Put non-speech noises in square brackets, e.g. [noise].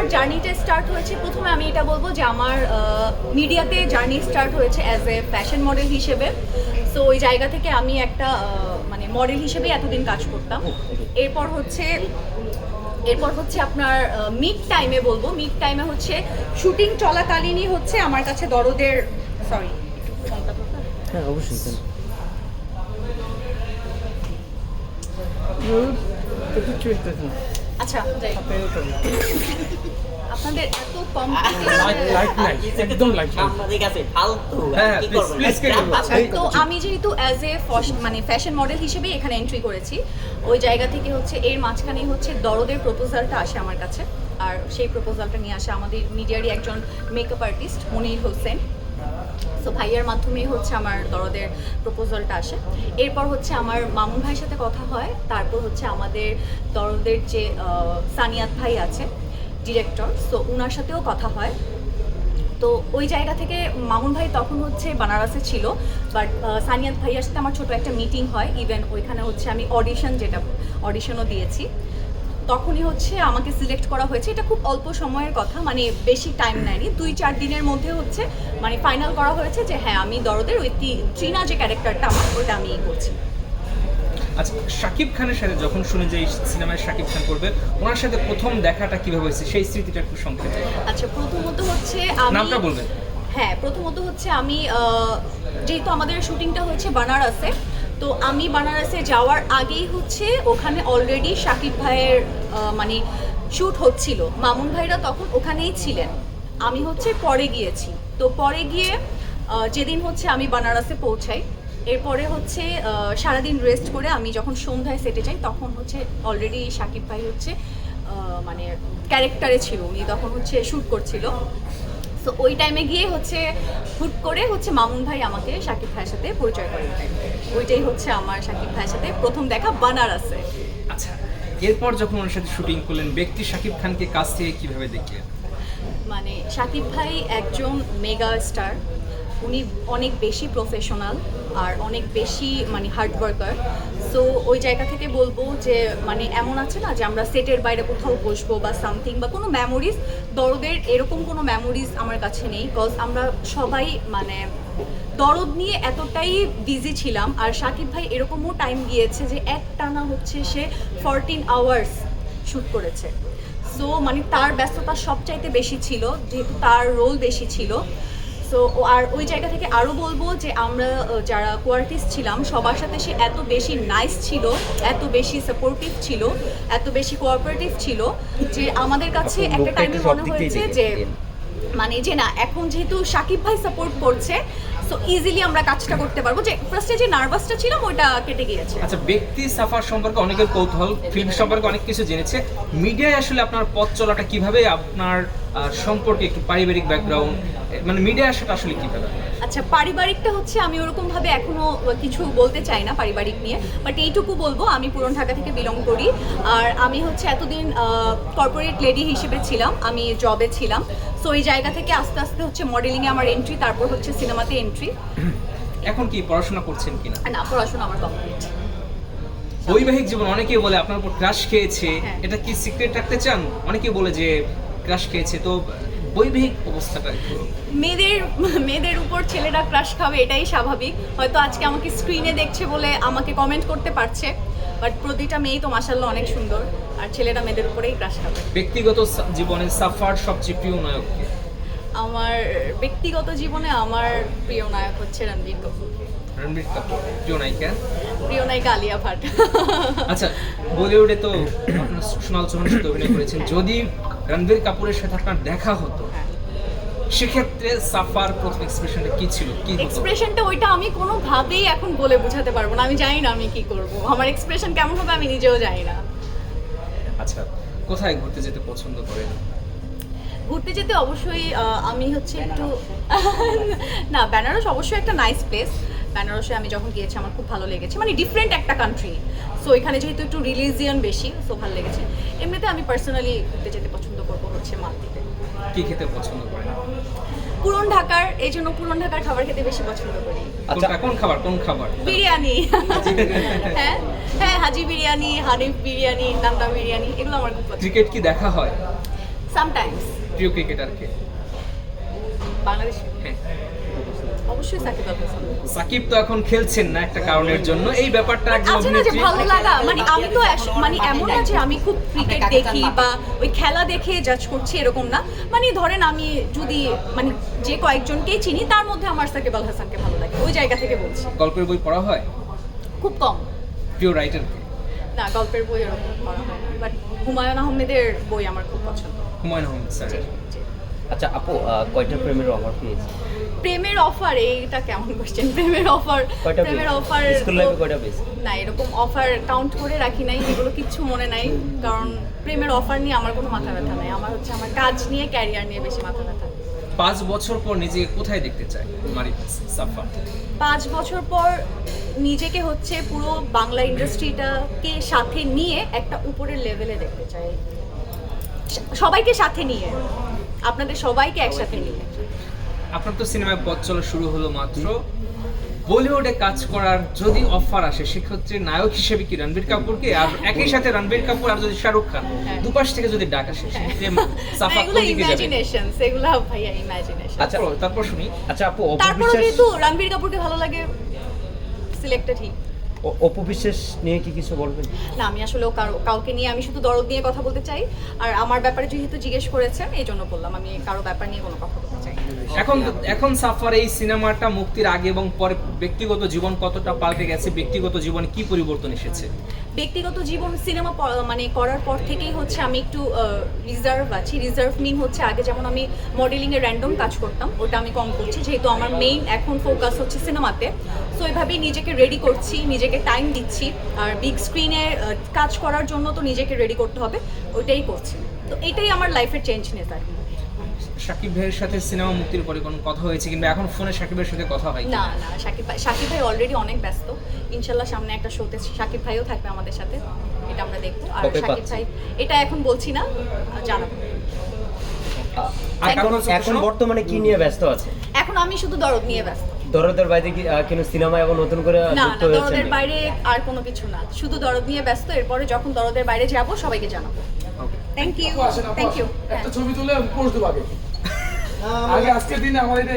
আমার জার্নিটা স্টার্ট হয়েছে প্রথমে আমি এটা বলব যে আমার মিডিয়াতে জার্নি স্টার্ট হয়েছে অ্যাজ এ ফ্যাশন মডেল হিসেবে। সো ওই জায়গা থেকে আমি একটা মানে মডেল হিসেবে এতদিন কাজ করতাম। এরপর হচ্ছে এরপর হচ্ছে আপনার মিড টাইমে বলব। মিড টাইমে হচ্ছে শুটিং চলাকালীনই হচ্ছে আমার কাছে দরদের সরি হ্যাঁ অবশ্যই একটু আচ্ছা আপনাদের এত কম লাইট নাই একদম লাইট নাই। আমাদের কাছে ফালতু হ্যাঁ, কি করব। আচ্ছা তো আমি যেহেতু অ্যাজ এ মানে ফ্যাশন মডেল হিসেবে এখানে এন্ট্রি করেছি ওই জায়গা থেকে হচ্ছে এর মাঝখানেই হচ্ছে দরদের প্রপোজালটা আসে আমার কাছে। আর সেই প্রপোজালটা নিয়ে আসে আমাদের মিডিয়ারই একজন makeup artist Monir Hossain. So ভাইয়ার মাধ্যমেই হচ্ছে আমার দরদের প্রপোজালটা আসে। এরপর হচ্ছে আমার মামুন ভাইয়ের সাথে কথা হয়। তারপর হচ্ছে আমাদের দরদের যে সানিয়াত ভাই আছে ডিরেক্টর সো ওনার সাথেও কথা হয়। তো ওই জায়গা থেকে মামুন ভাই তখন হচ্ছে বানারসে ছিল বাট সানিয়াত ভাইয়ার সাথে আমার ছোট একটা মিটিং হয়। ইভেন ওইখানে হচ্ছে আমি অডিশন যেটা অডিশনও দিয়েছি। তখনই হচ্ছে আমাকে সিলেক্ট করা হয়েছে। এটা খুব অল্প সময়ের কথা মানে বেশি টাইম নেয়নি। দুই চার দিনের মধ্যে হচ্ছে মানে ফাইনাল করা হয়েছে যে হ্যাঁ আমি দরদের ওই ট্রিনা যে ক্যারেক্টারটা আমার ওটা আমি করছি। আচ্ছা শাকিব খানের সাথে যখন শুনে যে এই সিনেমায় শাকিব খান করবে ওনার সাথে প্রথম দেখাটা কীভাবে হয়েছে? সেই স্মৃতিটা একটু সংক্ষেপে আচ্ছা প্রথমত হচ্ছে আমি নামটা বলবেন। হ্যাঁ প্রথমত হচ্ছে আমি যেহেতু আমাদের শুটিংটা হচ্ছে বানারসে তো আমি বানারসে যাওয়ার আগেই হচ্ছে ওখানে অলরেডি শাকিব ভাইয়ের মানে শ্যুট হচ্ছিল। মামুন ভাইরা তখন ওখানেই ছিলেন। আমি হচ্ছে পরে গিয়েছি। তো পরে গিয়ে যেদিন হচ্ছে আমি বানারসে পৌঁছাই, এরপরে হচ্ছে সারাদিন রেস্ট করে আমি যখন সন্ধ্যায় সেটে যাই, তখন হচ্ছে অলরেডি শাকিব ভাই হচ্ছে মানে ক্যারেক্টারে ছিল। উনি তখন হচ্ছে শ্যুট করছিল। সো ওই টাইমে গিয়ে হচ্ছে হুট করে হচ্ছে মামুন ভাই আমাকে শাকিব ভাইয়ের সাথে পরিচয় করে ওইটাই হচ্ছে আমার শাকিব ভাইয়ের সাথে প্রথম দেখা বানারসে। আচ্ছা এরপর যখন ওনার সাথে শুটিং করলেন ব্যক্তি শাকিব খানকে কাছ থেকে কীভাবে দেখলেন? মানে শাকিব ভাই একজন মেগা স্টার উনি অনেক বেশি প্রফেশনাল আর অনেক বেশি মানে হার্ড ওয়ার্কার সো ওই জায়গা থেকে বলব যে মানে এমন আছে না যে, আমরা সেটের বাইরে কোথাও বসবো বা সামথিং বা কোনো মেমোরিজ দরদের এরকম কোনো মেমোরিজ আমার কাছে নেই। বিকজ আমরা সবাই মানে দরদ নিয়ে এতটাই বিজি ছিলাম। আর সাকিব ভাই এরকমও টাইম গিয়েছে যে, এক টানা হচ্ছে সে ফরটিন আওয়ার্স শ্যুট করেছে। সো মানে তার ব্যস্ততা সবচাইতে বেশি ছিল, যেহেতু তার রোল বেশি ছিল। সো আর ওই জায়গা থেকে আরও বলব যে আমরা যারা কোয়ার্টিস্ট ছিলাম সবার সাথে সে এত বেশি নাইস ছিল এত বেশি সাপোর্টিভ ছিল এত বেশি কোঅপারেটিভ ছিল যে আমাদের কাছে একটা টাইমে মনে হয়েছে যে মানে যে না এখন যেহেতু সাকিব ভাই সাপোর্ট করছে সো ইজিলি আমরা কাজটা করতে পারব। যে ফার্স্টে যে নার্ভাসটা ছিলাম ওইটা কেটে গিয়েছে। আচ্ছা ব্যক্তি সাফার সম্পর্কে অনেকের কৌতূহল ফিল্ম সম্পর্কে অনেক কিছু জেনেছে। মিডিয়ায় আসলে আপনার পথ চলাটা কীভাবে আপনার সম্পর্কে একটু পারিবারিক ব্যাকগ্রাউন্ড মানে মিডিয়া আসাটা আসলে কীভাবে? আচ্ছা পারিবারিকটা হচ্ছে আমি ওরকম ভাবে এখনও কিছু বলতে চাই না পারিবারিক নিয়ে বাট এইটুকু বলব আমি পুরন ঢাকা থেকে বিলং করি আর আমি হচ্ছে এতদিন কর্পোরেট লেডি হিসেবে ছিলাম আমি জবে ছিলাম সো এই জায়গা থেকে আস্তে আস্তে হচ্ছে মডেলিংয়ে আমার এন্ট্রি তারপর হচ্ছে সিনেমাতে এন্ট্রি এখন কি পড়াশোনা করছেন কিনা? না পড়াশোনা আমার কমপ্লিট বৈবাহিক জীবন অনেকেই বলে আপনার উপর ক্রাশ খেয়েছে হ্যাঁ। এটা কি সিক্রেট রাখতে চান? অনেকেই বলে যে ক্রাশ খেয়েছে তো বৈবাহিক অবস্থাটা মেয়েদের মেয়েদের উপর ছেলেরা ক্রাশ খাবে এটাই স্বাভাবিক। হয়তো আজকে আমাকে স্ক্রিনে দেখছে বলে আমাকে কমেন্ট করতে পারছে বাট প্রতিটা মেয়েই তো মাসাল্লাহ অনেক সুন্দর আর ছেলেরা মেয়েদের উপরেই ক্রাশ খাবে। ব্যক্তিগত জীবনে সাফার সবচেয়ে প্রিয় নায়ক আমার ব্যক্তিগত জীবনে আমার প্রিয় নায়ক হচ্ছে রণবীর কাপুর। রণবীর কাপুর প্রিয় নায়িকা? প্রিয় নায়িকা আলিয়া ভাট। আচ্ছা বলিউডে তো আপনার সোনাল চৌহানের সাথে অভিনয় করেছেন যদি রণবীর কাপুরের সাথে আপনার দেখা হতো। সেক্ষেত্রে সাফার প্রথম এক্সপ্রেশনটা কি ছিল? কি এক্সপ্রেশনটা ওইটা আমি কোনোভাবেই এখন বলে বোঝাতে পারব না। আমি জানি না আমি কি করব। আমার এক্সপ্রেশন কেমন হবে আমি নিজেও জানি না। আচ্ছা কোথায় ঘুরতে যেতে পছন্দ করেন? ঘুরতে যেতে অবশ্যই আমি হচ্ছে একটু [laughs] না বেনারস অবশ্যই একটা নাইস প্লেস বেনারসে আমি যখন গিয়েছি আমার খুব ভালো লেগেছে। মানে ডিফারেন্ট একটা কান্ট্রি সো এখানে যেহেতু একটু রিলিজিয়ান বেশি সো ভালো লেগেছে। এমনিতে আমি পার্সোনালি ঘুরতে যেতে পছন্দ করব হচ্ছে মালদ্বীপে। কি খেতে পছন্দ করেন? পুরন ঢাকার এই জন্য পুরন ঢাকার খাবার খেতে বেশি পছন্দ করি। কোনটা কোন খাবার কোন খাবার? বিরিয়ানি। হ্যাঁ হ্যাঁ হাজি বিরিয়ানি হানিফ বিরিয়ানি নান্দা বিরিয়ানি এগুলো আমার খুব পছন্দ। ক্রিকেট কি দেখা হয়? সামটাইমস প্রিয় ক্রিকেটারকে? বাংলাদেশ? হ্যাঁ। অবশ্যই সাকিব আল হাসান সাকিব তো এখন খেলছেন না একটা কারণের জন্য। এই ব্যাপারটা একজন আছে না যে ভালো লাগা? মানে আমি তো মানে এমন না যে আমি খুব ক্রিকেট দেখি বা ওই খেলা দেখে জাজ করছি এরকম না। মানে ধরেন আমি যদি মানে যে কয়েকজনকেই চিনি তার মধ্যে আমার সাকিব আল হাসানকে ভালো লাগে। ওই জায়গা থেকে বলছি। গল্পের বই পড়া হয়? খুব কম। প্রিয় রাইটারকে না গল্পের বই এরকম পড়া হয় না। বাট হুমায়ুন আহমেদের বই আমার খুব পছন্দ। হুমায়ুন আহমেদ স্যার। আচ্ছা আপু কয়টা প্রেমের অফার পেয়েছে প্রেমের অফার এইটা কেমন কোশ্চেন প্রেমের অফার প্রেমের অফার স্কুল লাইফে কয়টা পেয়েছে না এরকম অফার কাউন্ট করে রাখি নাই এগুলো কিচ্ছু মনে নাই। কারণ প্রেমের অফার নিয়ে আমার কোনো মাথা ব্যথা নাই। আমার হচ্ছে আমার কাজ নিয়ে ক্যারিয়ার নিয়ে বেশি মাথা ব্যথা পাঁচ বছর পর নিজেকে কোথায় দেখতে চায় মারিফাস সাফা? পাঁচ বছর পর নিজেকে হচ্ছে পুরো বাংলা ইন্ডাস্ট্রিটাকে সাথে নিয়ে একটা উপরের লেভেলে দেখতে চাই। সবাইকে সাথে নিয়ে। আপনাদের সবাইকে একসাথে নিয়ে। আপনার তো সিনেমায় পথ চলা শুরু হলো মাত্র। বলিউডে কাজ করার যদি অফার আসে সেক্ষেত্রে নায়ক হিসেবে কি রণবীর কাপুরকে? আর একই সাথে রণবীর কাপুর আর যদি শাহরুখ খান হ্যাঁ। দুপাশ থেকে যদি ডাক আসে সেক্ষেত্রে সাফা কোন দিকে যাবে? ইমাজিনেশন এগুলো ভাইয়া ইমাজিনেশন আচ্ছা। তারপর- শুনি। আচ্ছা আপু অপু তারপরে যেহেতু রণবীর কাপুরকে ভালো লাগে সিলেক্টেড হি অ- অপু বিশ্বাস নিয়ে কি কিছু বলবেন না, আমি আসলে কাউকে নিয়ে আমি শুধু দরদ নিয়ে কথা বলতে চাই আর আমার ব্যাপারে যেহেতু জিজ্ঞেস করেছেন, এই জন্য বললাম, আমি কারও ব্যাপার নিয়ে কোনো কথা। এখন এখন সাফার এই সিনেমাটা মুক্তির আগে এবং পরে ব্যক্তিগত জীবন কতটা পাল্টে গেছে, ব্যক্তিগত জীবনে কি পরিবর্তন এসেছে? ব্যক্তিগত জীবন সিনেমা মানে করার পর থেকেই হচ্ছে আমি একটু রিজার্ভ আছি। রিজার্ভ মিন হচ্ছে আগে যেমন আমি মডেলিং এর র্যান্ডম কাজ করতাম, ওটা আমি কম করছি, যেহেতু আমার মেইন এখন ফোকাস হচ্ছে সিনেমাতে। সো এভাবেই নিজেকে রেডি করছি, নিজেকে টাইম দিচ্ছি। আর বিগ স্ক্রিনে কাজ করার জন্য তো নিজেকে রেডি করতে হবে, ওইটাই করছি। তো এটাই আমার লাইফের চেঞ্জনেস আর কি। সাকিব ভাইয়ের সাথে সিনেমা মুক্তির পরে কোনো কথা হয়েছে কিংবা এখন ফোনে সাকিবের সাথে কথা হয় না না সাকিব ভাই সাকিব ভাই অলরেডি অনেক ব্যস্ত। ইনশাল্লাহ সামনে একটা শোতে সাকিব ভাইও থাকবে আমাদের সাথে। এটা আমরা দেখব। আর কবে সাকিব ভাই এটা এখন বলছি না জানাব। এখন এখন বর্তমানে কি নিয়ে ব্যস্ত আছে? এখন আমি শুধু দরদ নিয়ে ব্যস্ত। দরদের বাইরে কি কোনো সিনেমা এখন নতুন করে না যুক্ত না হয়েছে দরদের বাইরে আর কোনো কিছু না। শুধু দরদ নিয়ে ব্যস্ত এরপরে যখন দরদের বাইরে যাব সবাইকে জানাব. থ্যাংক ইউ থ্যাংক ইউ একটা ছবি তুলে পোস্ট দেবো আগে। আগে আজকের দিনে এটা